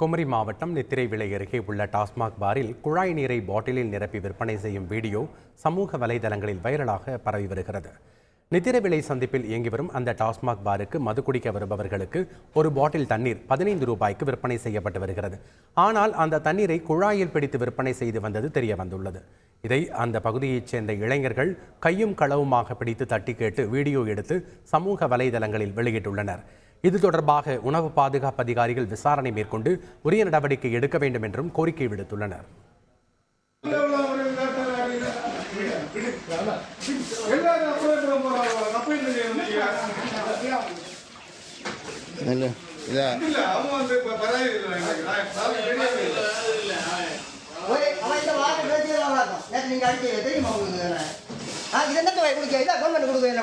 குமரி மாவட்டம் நித்திரை விலை அருகே உள்ள டாஸ்மாக் பாரில் குழாய் நீரை பாட்டிலில் நிரப்பி விற்பனை செய்யும் வீடியோ சமூக வலைதளங்களில் வைரலாக பரவி வருகிறது. நித்திரை விலை சந்திப்பில் இயங்கி வரும் அந்த டாஸ்மாக் பாருக்கு மது குடிக்க வருபவர்களுக்கு ஒரு பாட்டில் தண்ணீர் பதினைந்து ரூபாய்க்கு விற்பனை செய்யப்பட்டு வருகிறது. ஆனால் அந்த தண்ணீரை குழாயில் பிடித்து விற்பனை செய்து வந்தது தெரிய வந்துள்ளது. இதை அந்த பகுதியைச் சேர்ந்த இளைஞர்கள் கையும் களவுமாக பிடித்து தட்டி கேட்டு வீடியோ எடுத்து சமூக வலைதளங்களில் வெளியிட்டுள்ளனர். இது தொடர்பாக உணவு பாதுகாப்பு அதிகாரிகள் விசாரணை மேற்கொண்டு உரிய நடவடிக்கை எடுக்க வேண்டும் என்றும் கோரிக்கை விடுத்துள்ளனர் நீங்க. தெரியுமா உங்களுக்கு இது என்ன தொகை கொடுக்க கவர்மெண்ட் கொடுக்க என்ன